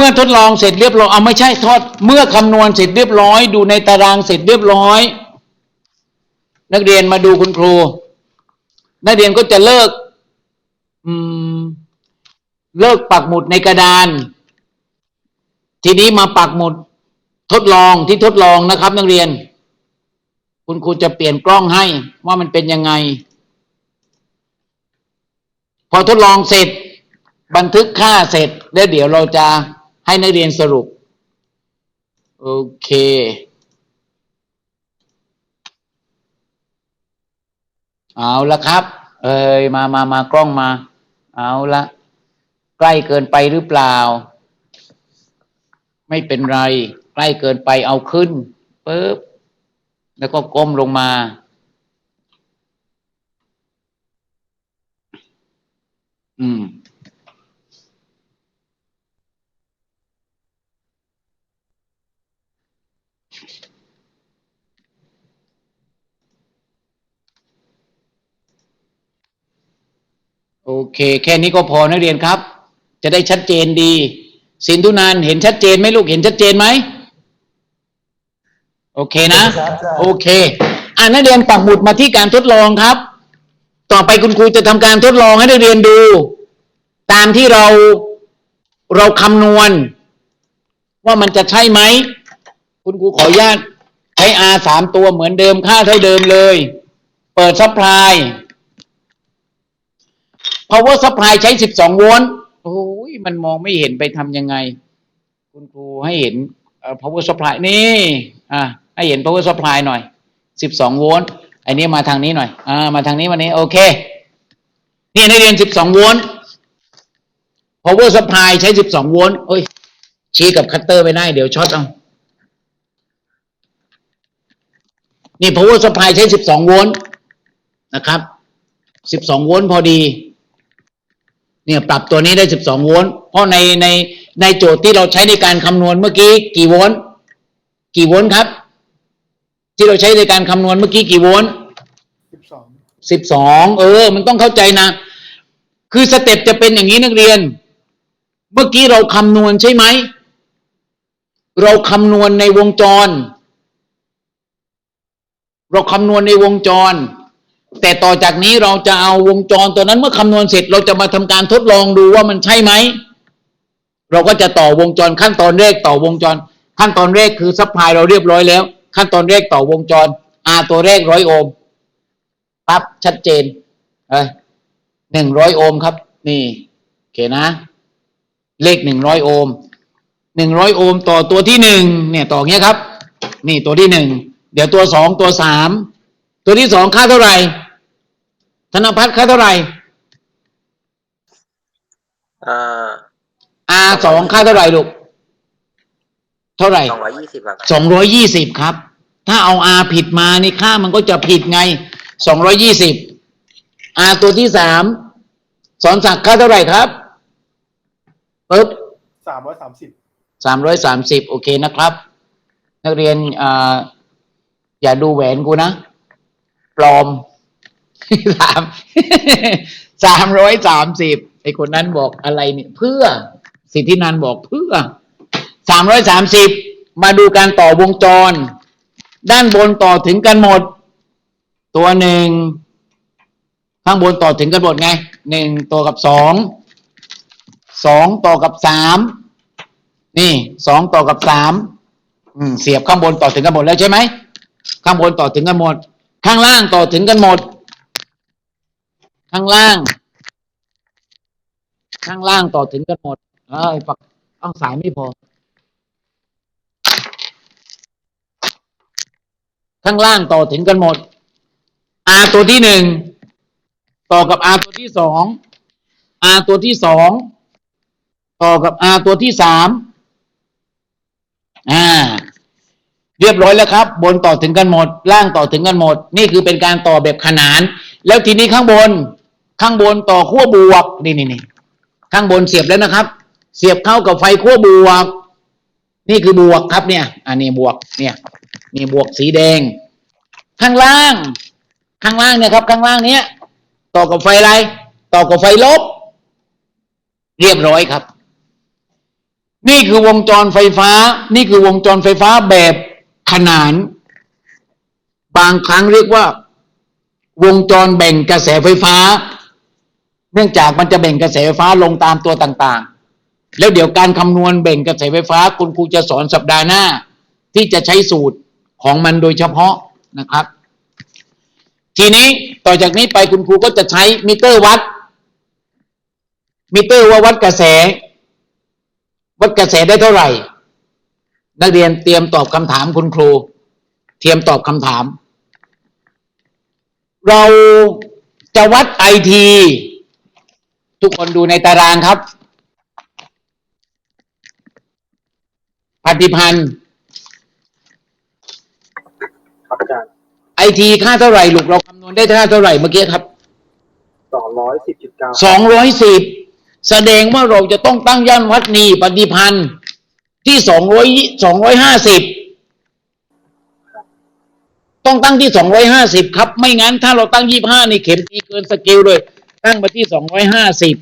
มื่อทดลองเสร็จเรียบร้อยเอาไม่ใช่ทอด เมื่อคำนวณเสร็จเรียบร้อย ดูในตารางเสร็จเรียบร้อย นักเรียนมาดูคุณครู นักเรียนก็จะเลิกเลิกปักหมุดในกระดาน ทีนี้มาปักหมุดทดลองที่ทดลองนะครับ นักเรียน คุณครูจะเปลี่ยนกล้องให้ว่ามันเป็นยังไง พอทดลองเสร็จ บันทึกค่าเสร็จแล้วเดี๋ยวเราจะ ให้นักเรียนสรุป โอเค เอาละครับ เอ้ยมามามากล้องมา เอาละใกล้เกินไปหรือเปล่า ไม่เป็นไร ใกล้เกินไปเอาขึ้นปึ๊บแล้วก็ก้มลงมาอืม โอเค แค่นี้ก็พอนักเรียนครับ จะได้ชัดเจนดี สินทุนานเห็นชัดเจนไหมลูกเห็นชัดเจนไหมโอเคนะครับอาจารย์โอเค อ่านักเรียนปักหมุดมาที่การทดลองครับ ต่อไปคุณครูจะทำการทดลองให้นักเรียนดู ตามที่เราเราคำนวณ ว่ามันจะใช่ไหม คุณครูขออนุญาตใช้ R สามตัวเหมือนเดิมค่าเท่าเดิมเลย เปิดซัพพลาย power supply ใช้ 12 โวลต์โอ้ยมันมองไม่เห็นไปทำยังไง คุณครูให้เห็น power supply นี่อะให้เห็น power supply หน่อย 12 โวลต์อ้นี้มาทางนี้หน่อยอ่ามาทางนี้วันนี้โอเค นี่นักเรียน 12 โวลต์ power supply ใช้ 12 โวลต์เอ้ยชี้กับคัตเตอร์ไม่ได้เดี๋ยวช็อตเอานี่ power supply ใช้ 12 โวลต์นะครับ 12 โวลต์พอดี เนี่ยปรับตัวนี้ได้ 12 โวลต์เพราะในในในโจทย์ที่เราใช้ในการคำนวณเมื่อกี้กี่โวลต์กี่โวลต์ครับ ที่เราใช้ในการคำนวณเมื่อกี้กี่โวลต์สิบสองสิบสองเออ มันต้องเข้าใจนะ คือสเต็ปจะเป็นอย่างนี้นักเรียน เมื่อกี้เราคำนวณใช่ไหม เราคำนวณในวงจร เราคำนวณในวงจร แต่ต่อจากนี้เราจะเอาวงจรตัวนั้นเมื่อคำนวณเสร็จเราจะมาทำการทดลองดูว่ามันใช่ไหม เราก็จะต่อวงจรขั้นตอนแรกต่อวงจร ขั้นตอนแรกคือซัพพลายเราเรียบร้อยแล้ว ขั้นตอนแรกต่อวงจร R ตัวแรกร้อยโอห์มปั๊บชัดเจนเอ้ยหนึ่งร้อยโอห์มครับ นี่โอเคนะ เลขหนึ่งร้อยโอห์มหนึ่งร้อยโอห์มต่อตัวที่หนึ่งเนี่ยต่อเงี้ยครับ นี่ตัวที่หนึ่งเดี๋ยวตัวสองตัวสาม ตัวที่สองค่าเท่าไหร่ ธนพัฒน์ค่าเท่าไหร่อ่า R สองค่าเท่าไหร่ลูก เท่าไหร่สองร้อยยี่สิบครับสองร้อยยี่สิบครับ ถ้าเอา R ผิดมานี่ค่ามันก็จะผิดไงสองร้อยยี่สิบ R ตัวที่สามสอนศักดิ์ค่าเท่าไหร่ครับปึ๊บสามร้อยสามสิบสามร้อยสามสิบโอเคนะครับ นักเรียนอ่าอย่าดูแหวนกูนะ ปลอมสามสามร้อยสามสิบไอคนนั้นบอกอะไรเนี่ย เพื่อ สิทธินันบอกเพื่อสามร้อยสามสิบมาดูการต่อวงจร ด้านบนต่อถึงกันหมด ตัวหนึ่งข้างบนต่อถึงกันหมดไงหนึ่งต่อกับสองสองต่อกับสามนี่สองต่อกับสามอืมเสียบข้างบนต่อถึงกันหมดแล้วใช่ไหมข้างบนต่อถึงกันหมด ข้างล่างต่อถึงกันหมด ข้างล่าง ข้างล่างต่อถึงกันหมดเอ้ยปักเอาสายไม่พอ ข้างล่างต่อถึงกันหมด R ตัวที่หนึ่งต่อกับ R ตัวที่สอง R ตัวที่สองต่อกับ R ตัวที่สามอ่า เรียบร้อยแล้วครับ บนต่อถึงกันหมด ล่างต่อถึงกันหมด นี่คือเป็นการต่อแบบขนาน แล้วทีนี้ข้างบน ข้างบนต่อขั้วบวก นี่นี่นี่ข้างบนเสียบแล้วนะครับ เสียบเข้ากับไฟขั้วบวก นี่คือบวกครับเนี่ย อันนี้บวก เนี่ยนี่บวกสีแดง ข้างล่าง ข้างล่างเนี่ยครับ ข้างล่างเนี้ยต่อกับไฟอะไร ต่อกับไฟลบ เรียบร้อยครับ นี่คือวงจรไฟฟ้า นี่คือวงจรไฟฟ้าแบบ ขนาน บางครั้งเรียกว่า วงจรแบ่งกระแสไฟฟ้า เนื่องจากมันจะแบ่งกระแสไฟฟ้าลงตามตัวต่างๆ แล้วเดี๋ยวการคำนวณแบ่งกระแสไฟฟ้า คุณครูจะสอนสัปดาห์หน้า ที่จะใช้สูตรของมันโดยเฉพาะนะครับ ทีนี้ต่อจากนี้ไปคุณครูก็จะใช้มิเตอร์วัด มิเตอร์ว่าวัดกระแส วัดกระแสได้เท่าไหร่ นักเรียนเตรียมตอบคำถามคุณครู เตรียมตอบคำถาม เราจะวัดไอทีทุกคนดูในตารางครับปฏิพันธ์ครับอาจารย์ไอทีค่าเท่าไหร่ลูกเราคำนวณได้ค่าเท่าไหร่เมื่อกี้ครับสองร้อยสิบจุดเก้าสองร้อยสิบแสดงว่าเราจะต้องตั้งย่านวัดนีปฏิพันธ์ ที่สองร้อยสองร้อยห้าสิบต้องตั้งที่สองร้อยห้าสิบครับ ไม่งั้นถ้าเราตั้งยี่ห้านี่เข็มตีเกินสเกลเลย ตั้งมาที่สองร้อยห้าสิบ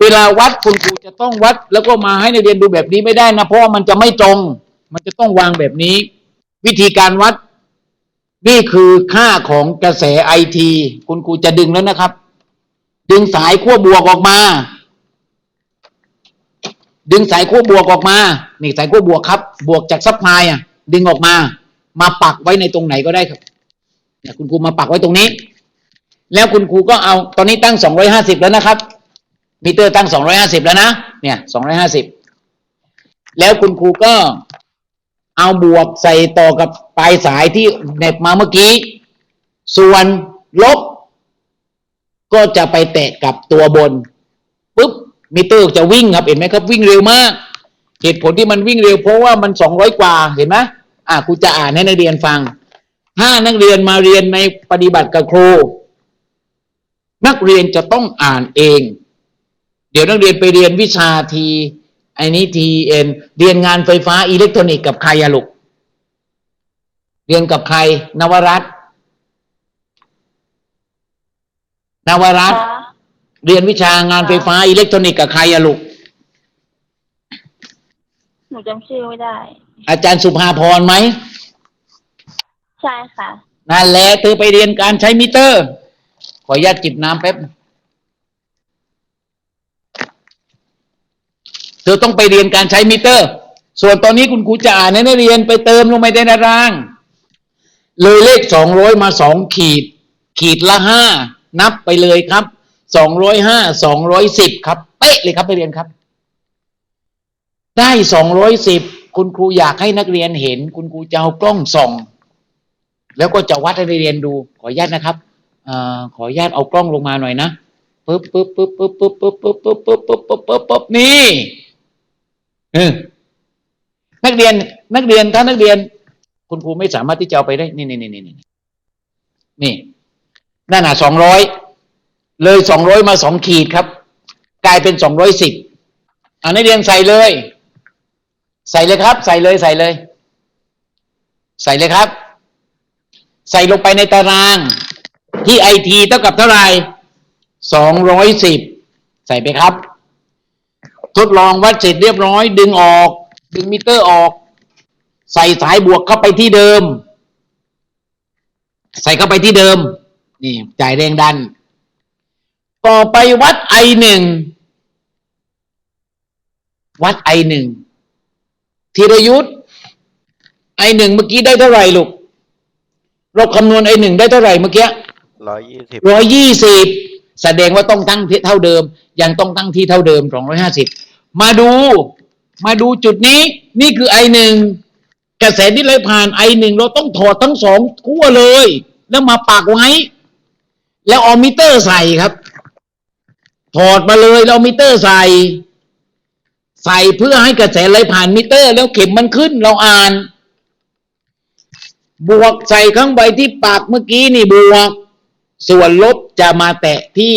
เวลาวัดคุณครูจะต้องวัด แล้วก็มาให้นักเรียนดูแบบนี้ไม่ได้นะเพราะมันจะไม่ตรง มันจะต้องวางแบบนี้ วิธีการวัด นี่คือค่าของกระแสไอทีคุณครูจะดึงแล้วนะครับ ดึงสายขั้วบวกออกมา ดึงสายขั้วบวกออกมา นี่สายขั้วบวกครับ บวกจากซัพพลายอะ ดึงออกมา มาปักไว้ในตรงไหนก็ได้ครับเนี่ยคุณครูมาปักไว้ตรงนี้ แล้วคุณครูก็เอาตอนนี้ตั้งสองร้อยห้าสิบแล้วนะครับ มิเตอร์ตั้งสองร้อยห้าสิบแล้วนะ เนี่ยสองร้อยห้าสิบแล้วคุณครูก็เอาบวกใส่ต่อกับปลายสายที่เน็บมาเมื่อกี้ ส่วนลบ ก็จะไปแตะกับตัวบน มิเตอร์จะวิ่งครับเห็นไหมครับวิ่งเร็วมาก เหตุผลที่มันวิ่งเร็วเพราะว่ามันสองร้อยกว่าเห็นไหมอะครูจะอ่านให้นักเรียนฟัง ถ้านักเรียนมาเรียนในปฏิบัติกับครูนักเรียนจะต้องอ่านเอง เดี๋ยวนักเรียนไปเรียนวิชาทีไอ้นี้ทีเอ็นเรียนงานไฟฟ้าอิเล็กทรอนิกส์กับใครอะลูกเรียนกับใคร นวรัตน์นวรัตน์ เรียนวิชางานไฟฟ้าอิเล็กทรอนิกส์กับใครอะลูก หนูจำชื่อไม่ได้ อาจารย์สุภาพรไหม ใช่ค่ะ นั่นแหละเธอไปเรียนการใช้มิเตอร์ ขออนุญาตจิบน้ำแป๊บ เธอต้องไปเรียนการใช้มิเตอร์ ส่วนตอนนี้คุณครูจะอ่านให้นักเรียนไปเติมลงไปในตาราง เลยเลขสองร้อยมาสองขีด ขีดละห้านับไปเลยครับ สองร้อยห้าสองร้อยสิบครับ เป๊ะเลยครับไปเรียนครับ ได้สองร้อยสิบคุณครูอยากให้นักเรียนเห็น คุณครูจะเอากล้องส่อง แล้วก็จะวัดให้นักเรียนดู ขออนุญาตนะครับอขออนุญาตเอากล้องลงมาหน่อยนะปึ๊บปึ๊บปึ๊บปึ๊บปึ๊บปึ๊บปึ๊บปึ๊บปึ๊บปึ๊บปึ๊บปึ๊บปึ๊บนี่เออนักเรียนนักเรียนถ้านักเรียน คุณครูไม่สามารถที่จะเอาไปได้ นี่นี่นี่นี่นี่นั่นน่ะสองร้อย เลยสองร้อยมาสองขีดครับ กลายเป็นสองร้อยสิบอ่านักเรียนใส่เลย ใส่เลยครับ ใส่เลยใส่เลย ใส่เลยครับ ใส่ลงไปในตารางที่ไอทีเท่ากับเท่าไหร่สองร้อยสิบใส่ไปครับ ทดลองวัดเสร็จเรียบร้อย ดึงออก ดึงมิเตอร์ออก ใส่สายบวกเข้าไปที่เดิม ใส่เข้าไปที่เดิม นี่จ่ายแรงดัน ต่อไปวัดไอหนึ่งวัดไอหนึ่งธีรยุทธ์ไอหนึ่งเมื่อกี้ได้เท่าไหร่ลูกเราคำนวณไอหนึ่งได้เท่าไหร่เมื่อกี้ร้อยยี่สิบร้อยยี่สิบแสดงว่าต้องตั้งที่เท่าเดิม ยังต้องตั้งที่เท่าเดิมสองร้อยห้าสิบมาดู มาดูจุดนี้ นี่คือไอหนึ่งกระแสที่ไหลผ่านไอหนึ่งเราต้องถอดทั้งสองขั้วเลย แล้วมาปักไว้ แล้วเอามิเตอร์ใส่ครับ ถอดมาเลยเอามิเตอร์ใส่ ใส่เพื่อให้กระแสไหลผ่านมิเตอร์ แล้วเข็มมันขึ้น เราอ่าน บวกใส่ข้างใบที่ปากเมื่อกี้นี่บวก ส่วนลบจะมาแตะที่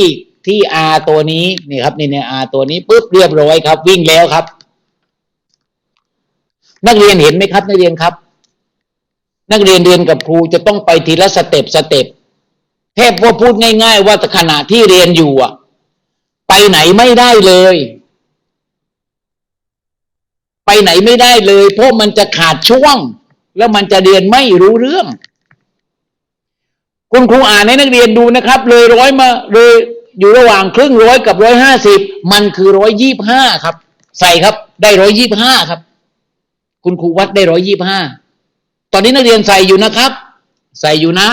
ที่ R ตัวนี้นี่ครับนี่เนี่ย R ตัวนี้ปุ๊บเรียบร้อยครับ วิ่งแล้วครับ นักเรียนเห็นไหมครับนักเรียนครับ นักเรียนเรียนกับครูจะต้องไปทีละสเต็ปสเต็ปแทบว่าพูดง่าย ๆ ว่าขณะที่เรียนอยู่อะ ไปไหนไม่ได้เลย ไปไหนไม่ได้เลย เพราะมันจะขาดช่วง แล้วมันจะเรียนไม่รู้เรื่อง คุณครูอ่านให้นักเรียนดูนะครับ เลยร้อยมาเลยอยู่ระหว่างครึ่งร้อยกับร้อยห้าสิบมันคือร้อยยี่บห้าครับ ใส่ครับ ได้ร้อยยี่บห้าครับ คุณครูวัดได้ร้อยยี่บห้าตอนนี้นักเรียนใส่อยู่นะครับ ใส่อยู่นะ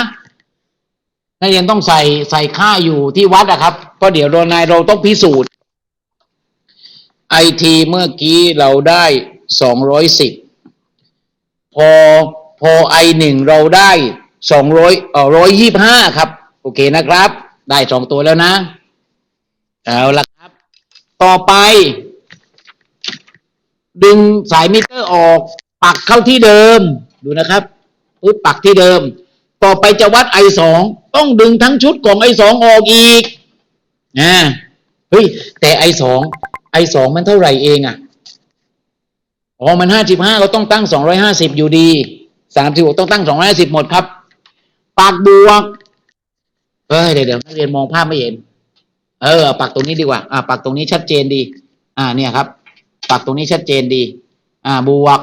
นักเรียนต้องใส่ใส่ค่าอยู่ที่วัดนะครับเพราะเดี๋ยวเรานายเราต้องพิสูจน์ไอทีเมื่อกี้เราได้สองร้อยสิบพอพอไอหนึ่งเราได้สองร้อยเอ่อร้อยยี่ห้าครับ โอเคนะครับ ได้สองตัวแล้วนะ เอาละครับ ต่อไป ดึงสายมิเตอร์ออก ปักเข้าที่เดิมดูนะครับปึ๊บปักที่เดิม ต่อไปจะวัดไอสองต้องดึงทั้งชุดของไอสองออกอีกนะเฮ้ยแต่ไอสองไอสองมันเท่าไหร่เองอะอ๋อมันห้าสิบห้าเราต้องตั้งสองร้อยห้าสิบอยู่ดีสามสิบหกต้องตั้งสองร้อยห้าสิบหมดครับ ปากบวกเอ้ยเดี๋ยวเดี๋ยวนักเรียนมองภาพไม่เห็น เออปักตรงนี้ดีกว่า อ่าปักตรงนี้ชัดเจนดี อ่าเนี่ยครับปักตรงนี้ชัดเจนดี อ่าบวก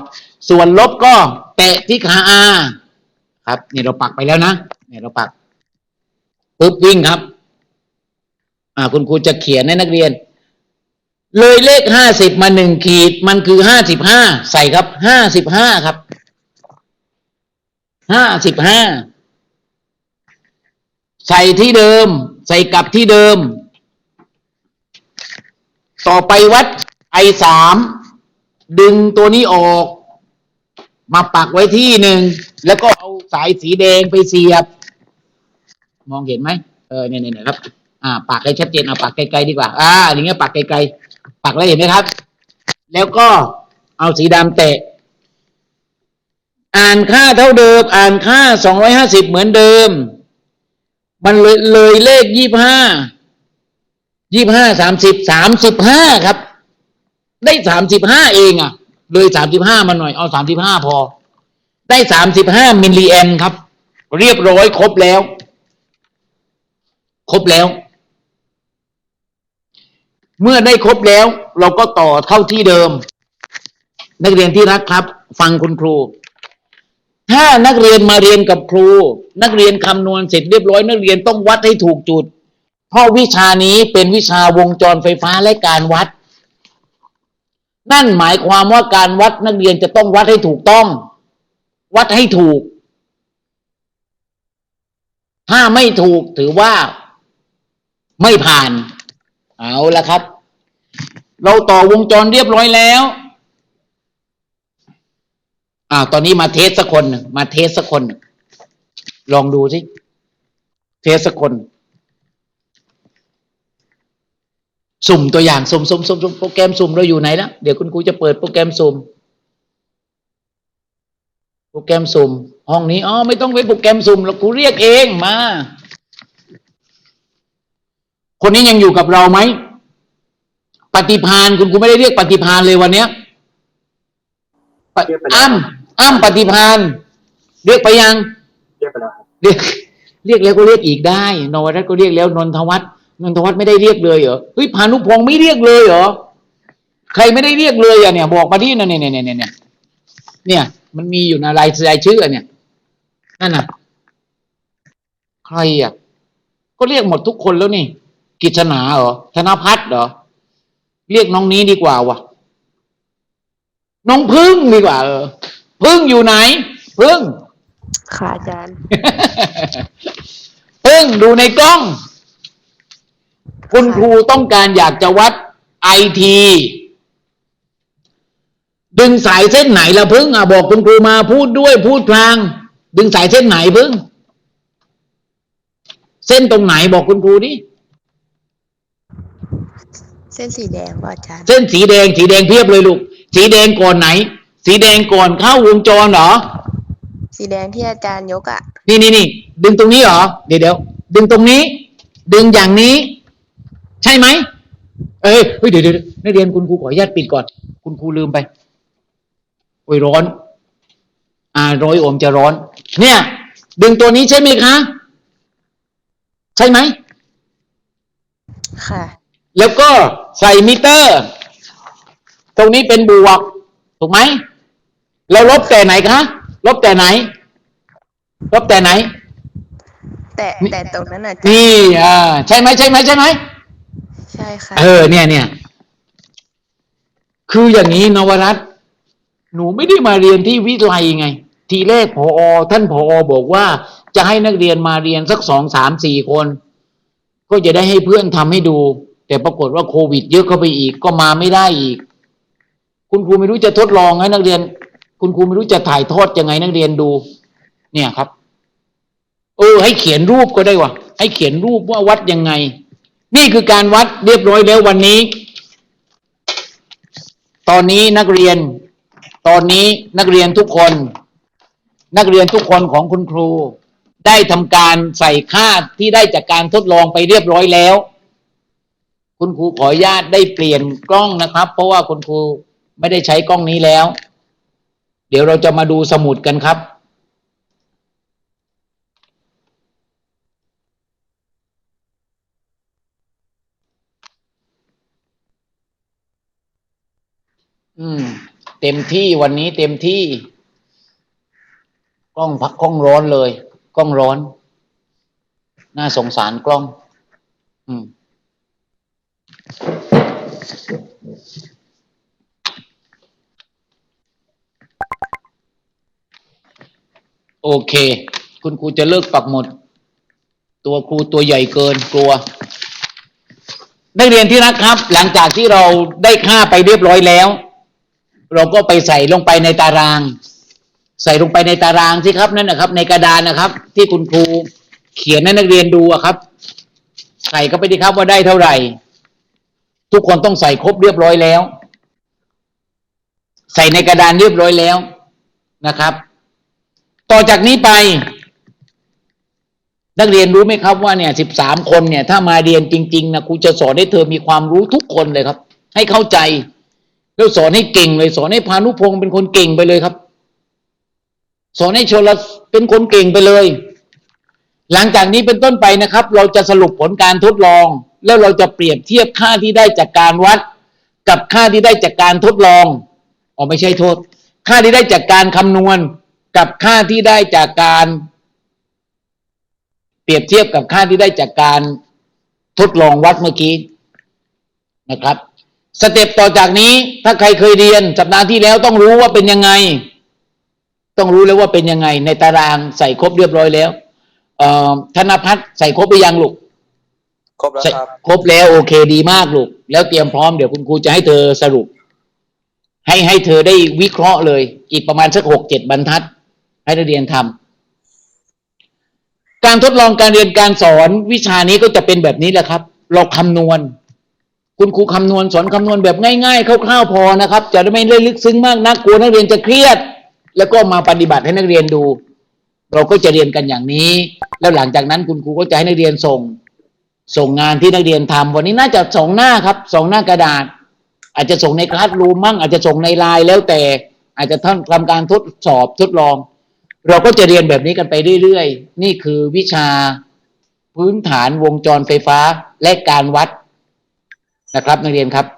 ส่วนลบก็แตะที่ขาอา ครับนี่เราปักไปแล้วนะเนี่ยเราปักปุ๊บวิ่งครับ อ่า คุณครูจะเขียนให้นักเรียน เลยเลขห้าสิบมาหนึ่งขีด มันคือห้าสิบห้าใส่ครับห้าสิบห้าครับห้าสิบห้าใส่ที่เดิม ใส่กลับที่เดิม ต่อไปวัดไอสามดึงตัวนี้ออก มาปักไว้ที่หนึ่งแล้วก็เอาสายสีแดงไปเสียบ มองเห็นไหมเออเนี่ยเนี่ยครับ อ่าปักให้ชัดเจนเอาปักไกลๆดีกว่า อ่าอย่างเงี้ยปักไกลๆปักแล้วเห็นไหมครับ แล้วก็เอาสีดำแตะ อ่านค่าเท่าเดิม อ่านค่าสองร้อยห้าสิบเหมือนเดิม มันเลยเลยเลขยี่ห้ายี่ห้าสามสิบสามสิบห้าครับ ได้สามสิบห้าเองอะ เลยสามสิบห้ามาหน่อยเอาสามสิบห้าพอ ได้สามสิบห้ามิลลิแอมครับ เรียบร้อยครบแล้ว ครบแล้ว เมื่อได้ครบแล้ว เราก็ต่อเข้าที่เดิม นักเรียนที่รักครับ ฟังคุณครู ถ้านักเรียนมาเรียนกับครู นักเรียนคำนวณเสร็จเรียบร้อย นักเรียนต้องวัดให้ถูกจุด เพราะวิชานี้เป็นวิชาวงจรไฟฟ้าและการวัด นั่นหมายความว่าการวัดนักเรียนจะต้องวัดให้ถูกต้อง วัดให้ถูก ถ้าไม่ถูกถือว่าไม่ผ่าน เอาละครับ เราต่อวงจรเรียบร้อยแล้วอ่าตอนนี้มาเทสสักคน มาเทสสักคน ลองดูสิ เทสสักคน สุ่มตัวอย่างสุ่มสุ่มสุ่มสุ่มโปรแกรมสุ่มเราอยู่ไหนแล้วเดี๋ยวคุณครูจะเปิดโปรแกรมสุ่มโปรแกรมสุ่ม ห้องนี้อ๋อไม่ต้องไปโปรแกรมสุ่มหรอกครูเรียกเองมา คนนี้ยังอยู่กับเราไหมปฏิพานคุณครูไม่ได้เรียกปฏิพานเลยวันเนี้ยปะเรียกไปแล้วอ้ำอ้ำปฏิพานเรียกไปยัง เรียกไปแล้วครับเรียกเรียกแล้วก็เรียกอีกได้ นวรัตน์ก็เรียกแล้วนนทวัฒน์ นนทวัฒน์ไม่ได้เรียกเลยเหรอเฮ้ยพานุพงศ์ไม่เรียกเลยเหรอใครไม่ได้เรียกเลยอะเนี่ยบอกมาที่นั่นเนี่ยเนี่ยเนี่ยเนี่ยเนี่ย มันมีอยู่ในรายรายชื่ออะเนี่ยนั่นน่ะ ใครอะก็เรียกหมดทุกคนแล้วนี่กิจนาเหรอธนพัฒน์เหรอเรียกน้องนี้ดีกว่าวะน้องพึ่งดีกว่า เออพึ่งอยู่ไหน พึ่งค่ะอาจารย์เพิ่งดูในกล้อง คุณครูต้องการอยากจะวัดไอทีดึงสายเส้นไหนละพึ่งอะบอกคุณครูมาพูดด้วยพูดพลาง ดึงสายเส้นไหนพึ่ง เส้นตรงไหนบอกคุณครูดิเส้นสีแดงป่ะอาจารย์เส้นสีแดงสีแดงเพียบเลยลูก สีแดงก่อนไหน สีแดงก่อนเข้าวงจรเหรอ สีแดงที่อาจารย์ยกอะนี่นี่นี่ดึงตรงนี้เหรอเดี๋ยวเดี๋ยวดึงตรงนี้ ดึงอย่างนี้ ใช่ไหมเอ้ยเฮ้ยเดี๋ยวเดี๋ยวนักเรียนคุณครูขออนุญาตปิดก่อน คุณครูลืมไปโอ้ยร้อน อ่าร้อยโอห์มจะร้อน เนี่ย ดึงตัวนี้ใช่ไหมคะ ใช่ไหมค่ะ แล้วก็ใส่มิเตอร์ ตรงนี้เป็นบวก ถูกไหมเราลบแต่ไหนคะ ลบแต่ไหน ลบแต่ไหน แต่แต่ตรงนั้นอาจารย์นี่อ่าใช่ไหมใช่ไหมใช่ไหม ใช่ค่ะ เออเนี่ยเนี่ยคืออย่างนี้นวรัตหนูไม่ได้มาเรียนที่วิทยาลัยไง ทีแรกพอท่านพอบอกว่า จะให้นักเรียนมาเรียนสักสองสามสี่คน ก็จะได้ให้เพื่อนทำให้ดู แต่ปรากฏว่าโควิด เยอะเข้าไปอีกก็มาไม่ได้อีก คุณครูไม่รู้จะทดลองให้นักเรียน คุณครูไม่รู้จะถ่ายทอดยังไงนักเรียนดู เนี่ยครับ เออ ให้เขียนรูปก็ได้วะให้เขียนรูปว่าวัดยังไง นี่คือการวัดเรียบร้อยแล้ววันนี้ ตอนนี้นักเรียน ตอนนี้นักเรียนทุกคน นักเรียนทุกคนของคุณครู ได้ทำการใส่ค่าที่ได้จากการทดลองไปเรียบร้อยแล้ว คุณครูขออนุญาตได้เปลี่ยนกล้องนะครับ เพราะว่าคุณครูไม่ได้ใช้กล้องนี้แล้ว เดี๋ยวเราจะมาดูสมุดกันครับ อืม เต็มที่วันนี้เต็มที่ กล้องพักกล้องร้อนเลย กล้องร้อน น่าสงสารกล้อง อืมโอเค คุณครูจะเลิกปักหมด ตัวครูตัวใหญ่เกินกลัวนักเรียนที่รักครับ หลังจากที่เราได้ค่าไปเรียบร้อยแล้ว เราก็ไปใส่ลงไปในตาราง ใส่ลงไปในตารางสิครับนั่นนะครับ ในกระดานนะครับ ที่คุณครูเขียนให้นักเรียนดูอะครับ ใส่เข้าไปดีครับว่าได้เท่าไหร่ ทุกคนต้องใส่ครบเรียบร้อยแล้ว ใส่ในกระดานเรียบร้อยแล้วนะครับ ต่อจากนี้ไป นักเรียนรู้ไหมครับว่าเนี่ยสิบสามคนเนี่ย ถ้ามาเรียนจริง ๆนะครูจะสอนให้เธอมีความรู้ทุกคนเลยครับ ให้เข้าใจ แล้วสอนให้เก่งเลย สอนให้พานุพงศ์เป็นคนเก่งไปเลยครับ สอนให้ชลเป็นคนเก่งไปเลย หลังจากนี้เป็นต้นไปนะครับ เราจะสรุปผลการทดลอง แล้วเราจะเปรียบเทียบค่าที่ได้จากการวัด กับค่าที่ได้จากการทดลองอ๋อไม่ใช่โทษ ค่าที่ได้จากการคำนวณ กับค่าที่ได้จากการ เปรียบเทียบกับค่าที่ได้จากการทดลองวัดเมื่อกี้นะครับ สเต็ปต่อจากนี้ ถ้าใครเคยเรียนสัปดาห์ที่แล้วต้องรู้ว่าเป็นยังไง ต้องรู้แล้วว่าเป็นยังไง ในตารางใส่ครบเรียบร้อยแล้วเอ่อธนพัฒน์ใส่ครบไปยังลูกครบแล้วใส่ครับครบแล้วโอเคดีมากลูก แล้วเตรียมพร้อมเดี๋ยวคุณครูจะให้เธอสรุป ให้ให้เธอได้วิเคราะห์เลย อีกประมาณสักหกเจ็ดบรรทัด ให้นักเรียนทำการทดลองการเรียนการสอนวิชานี้ก็จะเป็นแบบนี้แหละครับ เราคำนวณ คุณครูคำนวณสอนคำนวณแบบง่ายๆคร่าวๆพอนะครับ จะได้ไม่ได้ลึกซึ้งมากนักกลัวนักเรียนจะเครียด แล้วก็มาปฏิบัติให้นักเรียนดู เราก็จะเรียนกันอย่างนี้ แล้วหลังจากนั้นคุณครูก็จะให้นักเรียนส่ง ส่งงานที่นักเรียนทำวันนี้น่าจะสองหน้าครับสองหน้ากระดาษ อาจจะส่งในคลาสรูมมั่งอาจจะส่งในไลน์แล้วแต่อาจจะทำทำการทดสอบทดลอง เราก็จะเรียนแบบนี้กันไปเรื่อยๆ นี่คือวิชาพื้นฐานวงจรไฟฟ้าและการวัด นะครับนักเรียนครับ